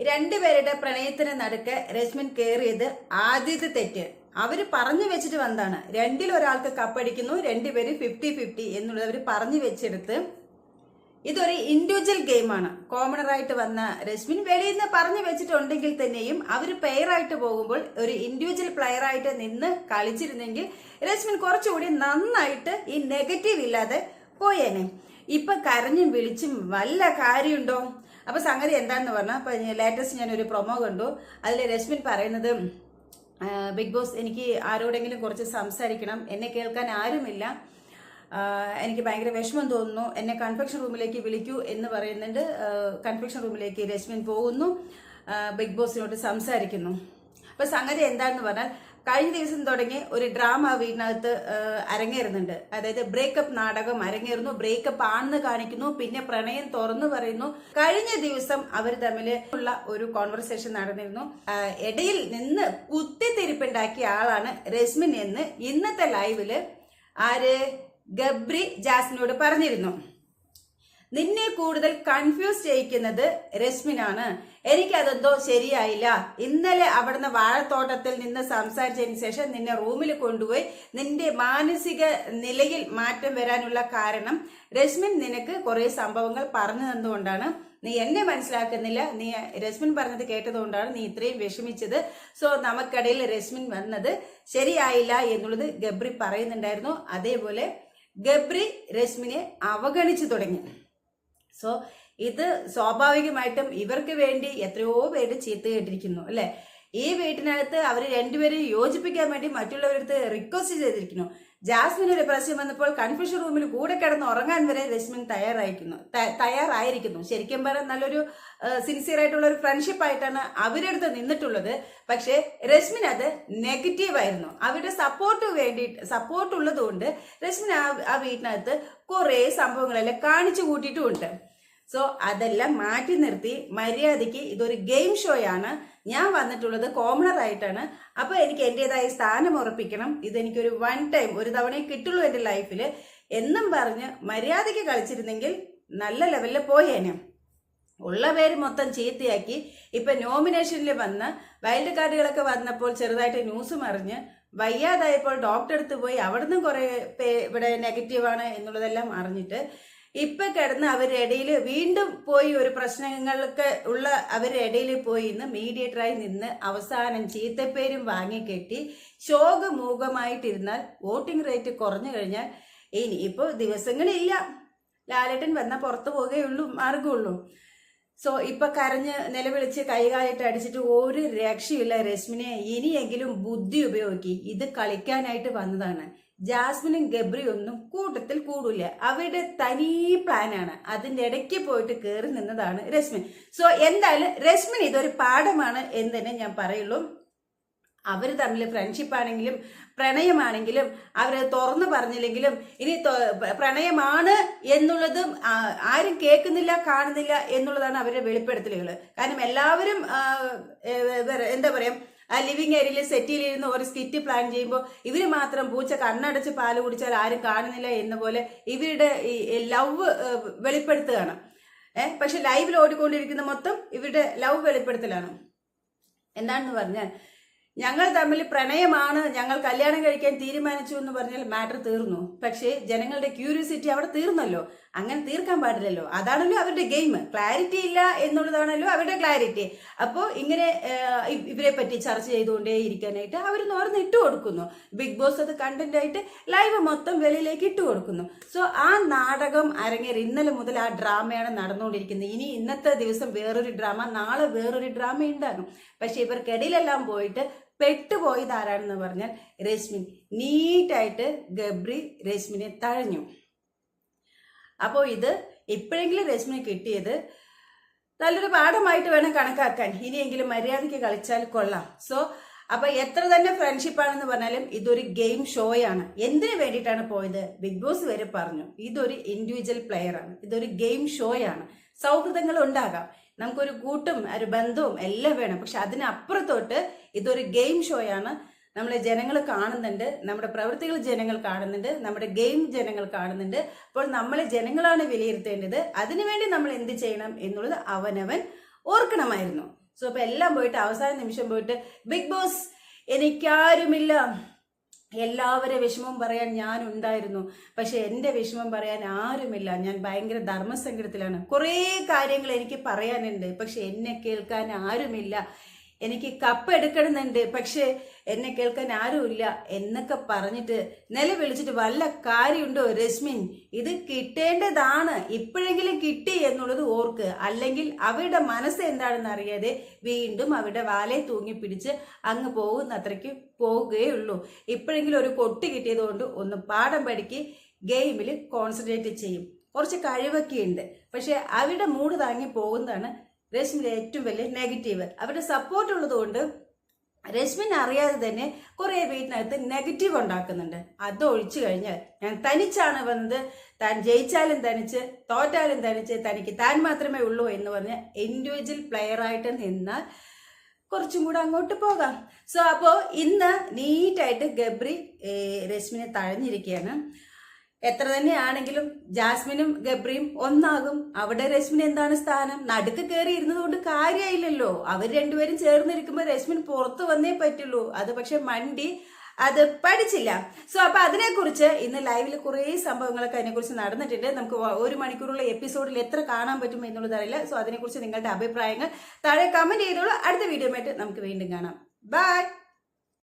രണ്ടുപേരുടെ പ്രണയത്തിന് നടുക്ക് രശ്മിൻ കയറിയത് ആദ്യത്തെ തെറ്റ്. അവർ പറഞ്ഞു വെച്ചിട്ട് വന്നതാണ്. രണ്ടിൽ ഒരാൾക്ക് കപ്പടിക്കുന്നു രണ്ടുപേരും ഫിഫ്റ്റി ഫിഫ്റ്റി എന്നുള്ളത് അവർ പറഞ്ഞു വെച്ചെടുത്ത്. ഇതൊരു ഇൻഡിവിജ്വൽ ഗെയിമാണ് കോമണറായിട്ട് വന്ന രശ്മിൻ വെളിയിൽ നിന്ന് പറഞ്ഞു വെച്ചിട്ടുണ്ടെങ്കിൽ തന്നെയും അവർ പെയറായിട്ട് പോകുമ്പോൾ ഒരു ഇൻഡിവിജ്വൽ പ്ലെയർ ആയിട്ട് നിന്ന് കളിച്ചിരുന്നെങ്കിൽ രശ്മിൻ കുറച്ചുകൂടി നന്നായിട്ട് ഈ നെഗറ്റീവ് ഇല്ലാതെ പോയേനെ. ഇപ്പൊ കരഞ്ഞും വിളിച്ചും വല്ല കാര്യമുണ്ടോ? അപ്പൊ സംഗതി എന്താണെന്ന് പറഞ്ഞാൽ അപ്പൊ ലേറ്റസ്റ്റ് ഞാൻ ഒരു പ്രൊമോ കണ്ടു. അതിൽ രശ്മിൻ പറയുന്നത് ബിഗ് ബോസ് എനിക്ക് ആരോടെങ്കിലും കുറച്ച് സംസാരിക്കണം എന്നെ കേൾക്കാൻ ആരുമില്ല. എനിക്ക് ഭയങ്കര വിഷമം തോന്നുന്നു. എന്നെ കൺഫെക്ഷൻ റൂമിലേക്ക് വിളിക്കൂ എന്ന് പറയുന്നുണ്ട്. കൺഫെക്ഷൻ റൂമിലേക്ക് രശ്മിൻ പോകുന്നു. ബിഗ് ബോസിനോട് സംസാരിക്കുന്നു. അപ്പൊ സംഗതി എന്താണെന്ന് പറഞ്ഞാൽ കഴിഞ്ഞ ദിവസം തുടങ്ങി ഒരു ഡ്രാമ വീടിനകത്ത് അരങ്ങേറുന്നുണ്ട്. അതായത് ബ്രേക്കപ്പ് നാടകം അരങ്ങേറുന്നു. ബ്രേക്കപ്പ് ആണെന്ന് കാണിക്കുന്നു. പിന്നെ പ്രണയം തുറന്നു പറയുന്നു. കഴിഞ്ഞ ദിവസം അവർ തമ്മിൽ ഉള്ള ഒരു കോൺവെർസേഷൻ നടന്നിരുന്നു. ഇടയിൽ നിന്ന് കുത്തിത്തിരിപ്പുണ്ടാക്കിയ ആളാണ് രശ്മിൻ എന്ന് ഇന്നത്തെ ലൈവിൽ ആര്? ഗബ്രി ജാസ്മിനോട് പറഞ്ഞിരുന്നു. നിന്നെ കൂടുതൽ കൺഫ്യൂസ് ചെയ്യിക്കുന്നത് രശ്മിനാണ്. എനിക്കതെന്തോ ശരിയായില്ല. ഇന്നലെ അവിടുന്ന് വാഴത്തോട്ടത്തിൽ നിന്ന് സംസാരിച്ചതിന് ശേഷം നിന്നെ റൂമിൽ കൊണ്ടുപോയി നിന്റെ മാനസിക നിലയിൽ മാറ്റം വരാനുള്ള കാരണം രശ്മിൻ നിനക്ക് കുറെ സംഭവങ്ങൾ പറഞ്ഞു തന്നുകൊണ്ടാണ് നീ എന്നെ മനസ്സിലാക്കുന്നില്ല. നീ രശ്മിൻ പറഞ്ഞത് കേട്ടതുകൊണ്ടാണ് നീ ഇത്രയും വിഷമിച്ചത്. സോ നമുക്കിടയിൽ രശ്മിൻ വന്നത് ശരിയായില്ല എന്നുള്ളത് ഗബ്രി പറയുന്നുണ്ടായിരുന്നു. അതേപോലെ ഗബ്രി രശ്മിനെ അവഗണിച്ചു തുടങ്ങി. സോ ഇത് സ്വാഭാവികമായിട്ടും ഇവർക്ക് വേണ്ടി എത്രയോ പേര് ചീത്ത കേട്ടിരിക്കുന്നു അല്ലെ? ഈ വീട്ടിനകത്ത് അവർ രണ്ടുപേരും യോജിപ്പിക്കാൻ വേണ്ടി മറ്റുള്ളവരടുത്ത് റിക്വസ്റ്റ് ചെയ്തിരിക്കുന്നു. ജാസ്മിൻ ഒരു പ്രശ്നം വന്നപ്പോൾ കൺഫ്യൂഷൻ റൂമിൽ കൂടെ കിടന്ന് ഉറങ്ങാൻ വരെ രശ്മിൻ തയ്യാറായിരിക്കുന്നു. തയ്യാറായിരിക്കുന്നു. ശരിക്കും പറഞ്ഞാൽ നല്ലൊരു സിൻസിയർ ആയിട്ടുള്ള ഒരു ഫ്രണ്ട്ഷിപ്പ് ആയിട്ടാണ് അവരടുത്ത് നിന്നിട്ടുള്ളത്. പക്ഷേ രശ്മിൻ അത് നെഗറ്റീവ് ആയിരുന്നു. അവരുടെ സപ്പോർട്ട് വേണ്ടി സപ്പോർട്ട് ഉള്ളതുകൊണ്ട് രശ്മിൻ ആ വീട്ടിനകത്ത് കുറേ സംഭവങ്ങളെല്ലാം കാണിച്ചു കൂട്ടിയിട്ടുമുണ്ട്. സോ അതെല്ലാം മാറ്റി നിർത്തി മര്യാദയ്ക്ക് ഇതൊരു ഗെയിം ഷോയാണ് ഞാൻ വന്നിട്ടുള്ളത് കോമണർ ആയിട്ടാണ്. അപ്പൊ എനിക്ക് എന്റേതായ സ്ഥാനം ഉറപ്പിക്കണം. ഇതെനിക്കൊരു വൺ ടൈം ഒരു തവണയെ കിട്ടുള്ളൂ എന്റെ ലൈഫിൽ എന്നും പറഞ്ഞ് മര്യാദയ്ക്ക് കളിച്ചിരുന്നെങ്കിൽ നല്ല ലെവലിൽ പോയേനെ. ഉള്ള പേര് മൊത്തം ചീത്തയാക്കി. ഇപ്പൊ നോമിനേഷനിൽ വന്ന് വൈൽഡ് കാർഡുകളൊക്കെ വന്നപ്പോൾ ചെറുതായിട്ട് ന്യൂസ് മറിഞ്ഞ് വയ്യാതായപ്പോൾ ഡോക്ടർ അടുത്ത് പോയി അവിടുന്ന് കുറെ പേ ഇവിടെ നെഗറ്റീവാണ് എന്നുള്ളതെല്ലാം അറിഞ്ഞിട്ട് ഇപ്പൊ കിടന്ന് അവരുടെ ഇടയിൽ വീണ്ടും പോയി ഒരു പ്രശ്നങ്ങൾക്ക് ഉള്ള അവരുടെ ഇടയിൽ പോയി ഇന്ന് മീഡിയേറ്ററായി നിന്ന് അവസാനം ചീത്തപ്പേരും വാങ്ങിക്കെട്ടി ശോകമൂകമായിട്ടിരുന്നാൽ വോട്ടിംഗ് റേറ്റ് കുറഞ്ഞു കഴിഞ്ഞാൽ ഇനി ഇപ്പോൾ ദിവസങ്ങളില്ല. ലാലേട്ടൻ വന്നാൽ പുറത്തു പോകുകയുള്ളൂ മാർഗമുള്ളൂ സോ ഇപ്പൊ കരഞ്ഞ് നിലവിളിച്ച് കൈകാലിട്ട് അടിച്ചിട്ട് ഒരു രക്ഷയില്ല രശ്മിനെ. ഇനിയെങ്കിലും ബുദ്ധി ഉപയോഗിക്കി. ഇത് കളിക്കാനായിട്ട് വന്നതാണ്. ജാസ്മിനും ഗബ്രിയും ഒന്നും കൂട്ടത്തിൽ കൂടില്ല അവരുടെ തനി പ്ലാനാണ് അതിന്റെ ഇടയ്ക്ക് പോയിട്ട് കയറി നിന്നതാണ് രശ്മി. സോ എന്തായാലും രശ്മിൻ ഇതൊരു പാഠമാണ് എന്ന് തന്നെ ഞാൻ പറയുള്ളൂ. അവർ തമ്മിൽ ഫ്രണ്ട്ഷിപ്പാണെങ്കിലും പ്രണയമാണെങ്കിലും അവർ തുറന്നു പറഞ്ഞില്ലെങ്കിലും ഇനി പ്രണയമാണ് എന്നുള്ളതും ആരും കേൾക്കുന്നില്ല കാണുന്നില്ല എന്നുള്ളതാണ് അവരുടെ വെളിപ്പെടുത്തലുകൾ കാരണം എല്ലാവരും എന്താ പറയാ ആ ലിവിങ് ഏരിയയിൽ സെറ്റിലിരുന്ന് ഒരു സ്കിറ്റ് പ്ലാൻ ചെയ്യുമ്പോൾ ഇവർ മാത്രം പൂച്ച കണ്ണടച്ച് പാൽ കുടിച്ചാൽ ആരും കാണുന്നില്ല എന്ന പോലെ ഇവരുടെ ഈ ലവ് വെളിപ്പെടുത്തുകയാണ്. ഏഹ് പക്ഷെ ലൈവിൽ ഓടിക്കൊണ്ടിരിക്കുന്ന മൊത്തം ഇവരുടെ ലവ് വെളിപ്പെടുത്തലാണ്. എന്താണെന്ന് പറഞ്ഞാൽ ഞങ്ങൾ തമ്മിൽ പ്രണയമാണ്. ഞങ്ങൾ കല്യാണം കഴിക്കാൻ തീരുമാനിച്ചു എന്ന് പറഞ്ഞാൽ മാറ്റർ തീർന്നു. പക്ഷേ ജനങ്ങളുടെ ക്യൂരിയോസിറ്റി അവിടെ തീർന്നല്ലോ. അങ്ങനെ തീർക്കാൻ പാടില്ലല്ലോ. അതാണല്ലോ അവരുടെ ഗെയിം ക്ലാരിറ്റി ഇല്ല എന്നുള്ളതാണല്ലോ അവരുടെ ക്ലാരിറ്റി അപ്പോൾ ഇങ്ങനെ ഇവരെ പറ്റി ചർച്ച ചെയ്തുകൊണ്ടേ ഇരിക്കാനായിട്ട് അവർ നോർന്ന് ഇട്ട് കൊടുക്കുന്നു. ബിഗ് ബോസ് അത് കണ്ടന്റ് ആയിട്ട് ലൈവ് മൊത്തം വെളിയിലേക്ക് ഇട്ട് കൊടുക്കുന്നു. സോ ആ നാടകം അരങ്ങേറി ഇന്നലെ മുതൽ ആ ഡ്രാമയാണ് നടന്നുകൊണ്ടിരിക്കുന്നത്. ഇനി ഇന്നത്തെ ദിവസം വേറൊരു ഡ്രാമ നാളെ വേറൊരു ഡ്രാമ ഉണ്ടാകും. പക്ഷെ ഇവർക്കിടയിലെല്ലാം പോയിട്ട് പെട്ടുപോയത് ആരാണെന്ന് പറഞ്ഞാൽ രശ്മിൻ നീറ്റായിട്ട് ഗബ്രി രശ്മിനെ തഴഞ്ഞു. അപ്പോൾ ഇത് ഇപ്പോഴെങ്കിലും രശ്മിന് കിട്ടിയത് നല്ലൊരു പാഠമായിട്ട് വേണം കണക്കാക്കാൻ. ഇനിയെങ്കിലും മര്യാദയ്ക്ക് കളിച്ചാൽ കൊള്ളാം. സോ അപ്പൊ എത്ര തന്നെ ഫ്രണ്ട്ഷിപ്പ് ആണെന്ന് പറഞ്ഞാലും ഇതൊരു ഗെയിം ഷോയാണ് എന്തിനു വേണ്ടിയിട്ടാണ് പോയത്? ബിഗ് ബോസ് വരെ പറഞ്ഞു. ഇതൊരു ഇൻഡിവിജ്വൽ പ്ലെയർ ആണ്. ഇതൊരു ഗെയിം ഷോയാണ് സൗഹൃദങ്ങൾ ഉണ്ടാകാം. നമുക്കൊരു കൂട്ടും ഒരു ബന്ധവും എല്ലാം വേണം. പക്ഷെ അതിനപ്പുറത്തോട്ട് ഇതൊരു ഗെയിം ഷോയാണ് നമ്മളെ ജനങ്ങൾ കാണുന്നുണ്ട് നമ്മുടെ പ്രവൃത്തികൾ ജനങ്ങൾ കാണുന്നുണ്ട് നമ്മുടെ ഗെയിം ജനങ്ങൾ കാണുന്നുണ്ട്. അപ്പോൾ നമ്മളെ ജനങ്ങളാണ് വിലയിരുത്തേണ്ടത്. അതിനുവേണ്ടി നമ്മൾ എന്ത് ചെയ്യണം എന്നുള്ളത് അവനവൻ ഓർക്കണമായിരുന്നു. സോ അപ്പൊ എല്ലാം പോയിട്ട് അവസാന നിമിഷം പോയിട്ട് ബിഗ് ബോസ് എനിക്കാരുമില്ല. എല്ലാവരെ വിഷമം പറയാൻ ഞാൻ ഉണ്ടായിരുന്നു പക്ഷെ എന്റെ വിഷമം പറയാൻ ആരുമില്ല. ഞാൻ ഭയങ്കര ധർമ്മസങ്കടത്തിലാണ്. കുറേ കാര്യങ്ങൾ എനിക്ക് പറയാനുണ്ട്. പക്ഷെ എന്നെ കേൾക്കാൻ ആരുമില്ല. എനിക്ക് കപ്പ് എടുക്കണമെന്നുണ്ട് പക്ഷേ എന്നെ കേൾക്കാൻ ആരുമില്ല എന്നൊക്കെ പറഞ്ഞിട്ട് നിലവിളിച്ചിട്ട് വല്ല കാര്യമുണ്ടോ രശ്മിൻ? ഇത് കിട്ടേണ്ടതാണ് ഇപ്പോഴെങ്കിലും കിട്ടി എന്നുള്ളത് ഓർക്ക്. അല്ലെങ്കിൽ അവരുടെ മനസ്സ് എന്താണെന്ന് അറിയാതെ വീണ്ടും അവരുടെ വാലയെ തൂങ്ങി പിടിച്ച് അങ്ങ് പോകുന്ന അത്രയ്ക്ക് പോവുകയുള്ളൂ ഇപ്പോഴെങ്കിലും ഒരു കൊട്ടി കിട്ടിയതുകൊണ്ട് ഒന്ന് പാഠം പഠിക്ക് ഗെയിമിൽ കോൺസെൻട്രേറ്റ് ചെയ്യും. കുറച്ച് കഴിവൊക്കെ ഉണ്ട് പക്ഷെ അവരുടെ മൂട് താങ്ങി പോകുന്നതാണ് രശ്മിയുടെ ഏറ്റവും വലിയ നെഗറ്റീവ് അവരുടെ സപ്പോർട്ട് ഉള്ളതുകൊണ്ട് രശ്മിന് അറിയാതെ തന്നെ കുറേ വീട്ടിനകത്ത് നെഗറ്റീവ് ഉണ്ടാക്കുന്നുണ്ട്. അത് ഒഴിച്ചു കഴിഞ്ഞാൽ ഞാൻ തനിച്ചാണ് വന്നത്. താൻ ജയിച്ചാലും തനിച്ച് തോറ്റാലും തനിച്ച് തനിക്ക് താൻ മാത്രമേ ഉള്ളൂ എന്ന് പറഞ്ഞ് ഇൻഡിവിജ്വൽ പ്ലെയറായിട്ട് നിന്നാൽ കുറച്ചും കൂടെ അങ്ങോട്ട് പോകാം. സോ അപ്പോൾ ഇന്ന് നീറ്റായിട്ട് ഗബ്രി രശ്മിനെ തഴഞ്ഞിരിക്കുകയാണ്. എത്ര തന്നെയാണെങ്കിലും ജാസ്മിനും ഗബ്രിയും ഒന്നാകും. അവിടെ രശ്മിൻ എന്താണ് സ്ഥാനം? നടുക്ക് കയറി ഇരുന്നതുകൊണ്ട് കാര്യമായില്ലല്ലോ അവർ രണ്ടുപേരും ചേർന്നിരിക്കുമ്പോൾ രശ്മിൻ പുറത്തു വന്നേ പറ്റുള്ളൂ. അത് പക്ഷെ മണ്ടി അത് പഠിച്ചില്ല. സോ അപ്പൊ അതിനെക്കുറിച്ച് ഇന്ന് ലൈവിൽ കുറേ സംഭവങ്ങളൊക്കെ അതിനെക്കുറിച്ച് നടന്നിട്ടുണ്ട്. നമുക്ക് ഒരു മണിക്കൂറുള്ള എപ്പിസോഡിൽ എത്ര കാണാൻ പറ്റും എന്നുള്ളത് അറിയില്ല. സോ അതിനെക്കുറിച്ച് നിങ്ങളുടെ അഭിപ്രായങ്ങൾ താഴെ കമന്റ് ചെയ്തോളൂ. അടുത്ത വീഡിയോ നമുക്ക് വീണ്ടും കാണാം. ബൈ